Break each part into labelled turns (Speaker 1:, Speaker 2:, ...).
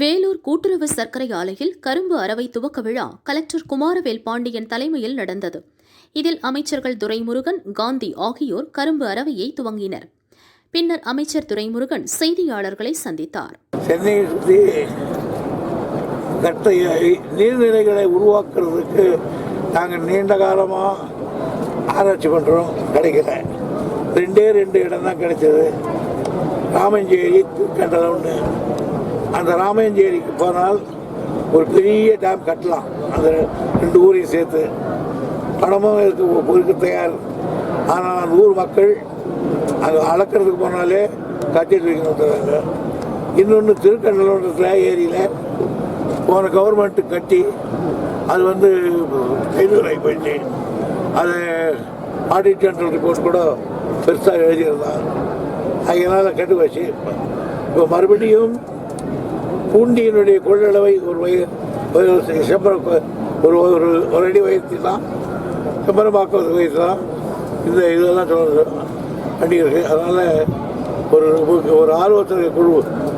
Speaker 1: வேலூர் கூட்டுறவு சர்க்கரை ஆலையில் கரும்பு அறவை துவக்க விழா கலெக்டர் குமாரவேல் பாண்டியன் தலைமையில் நடந்தது. இதில் அமைச்சர்கள் துரைமுருகன் காந்தி ஆகியோர் கரும்பு அறவையை துவங்கினர். பின்னர் அமைச்சர் துரைமுருகன் செய்தியாளர்களை சந்தித்தார்.
Speaker 2: சென்னையை சுற்றி நீர்நிலைகளை உருவாக்குறதுக்கு நாங்கள் நீண்ட காலமாக ஆராய்ச்சி பண்ணுறோம் கிடைக்கல ரெண்டே ரெண்டு இடம் தான் கிடைச்சது. ராமஞ்சேரி திருக்கண்டலம்னு அந்த ராமஞ்சேரிக்கு போனால் ஒரு பெரிய டேம் கட்டலாம். அந்த ரெண்டு ஊரையும் சேர்த்து. பணமும் இருக்கு பொறுக்க தயார். ஆனால் அந்த ஊர் மக்கள் அது அளக்கிறதுக்கு போனாலே கட்டிட்டு வைக்கணுன்றாங்க இன்னொன்று திருக்கண்டலத்தில் ஏரியில் போன கவர்மெண்ட்டு கட்டி அது வந்து கைதுவரை போயிடுச்சு. அது ஆடிட் ஜெனரல் ரிப்போர்ட் கூட பெருசாக எழுதியிருந்தான். அதனால் கெட்டு வச்சு இப்போ மறுபடியும் பூண்டியினுடைய கொள்ளளவை ஒரு வய செம்பரம் ஒரு ஒரு ஒரு அடி உயர்த்திலாம் செம்பரமாக்க உயர்த்தலாம் இந்த இதெல்லாம் சொல்லுறது பண்ணியிருக்கு அதனால் ஒரு ஒரு ஆர்வத்தில் குழு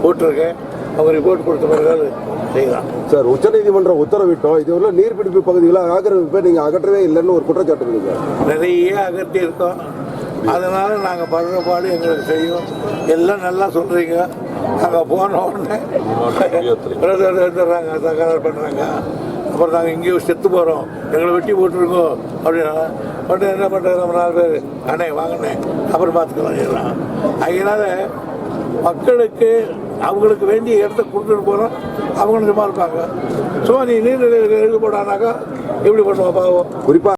Speaker 2: போட்டிருக்கேன். அவங்க ரிப்போர்ட் கொடுத்த பிறகு செய்யலாம்.
Speaker 3: சார் உச்சநீதிமன்ற உத்தரவிட்டோம். இதுவரை நீர்பிடிப்பு பகுதிகளை ஆக்கிரமிப்பை நீங்க அகற்றவே இல்லைன்னு ஒரு குற்றச்சாட்டு
Speaker 2: நிறைய அகற்றி இருக்கோம் அதனால நாங்கள் படுற பாடு எங்களுக்கு தெரியும் எல்லாம் நல்லா சொல்றீங்க. நாங்கள் போன உடனே பிரதர் வந்துடுறாங்க தகராறு பண்ணுறாங்க அப்புறம் நாங்கள் இங்கேயும் செத்து போகிறோம் எங்களை வெட்டி போட்டுருக்கோம் அப்படின்னா. உடனே என்ன பண்ணுறாங்க நம்ம நாலு பேர்? அண்ணே வாங்கண்ணே. அப்புறம் பார்த்துக்கலாம் எல்லாம் அதனால மக்களுக்கு அவங்களுக்கு வேண்டிய இடத்த கொடுத்துட்டு போகிறோம் அவங்க சும்மா இருப்பாங்க. சும்மா நீ நீர்நிலையில் எழுதி போடானாக்கா எப்படி பண்ணுவோம் பாவம்?
Speaker 3: குறிப்பாக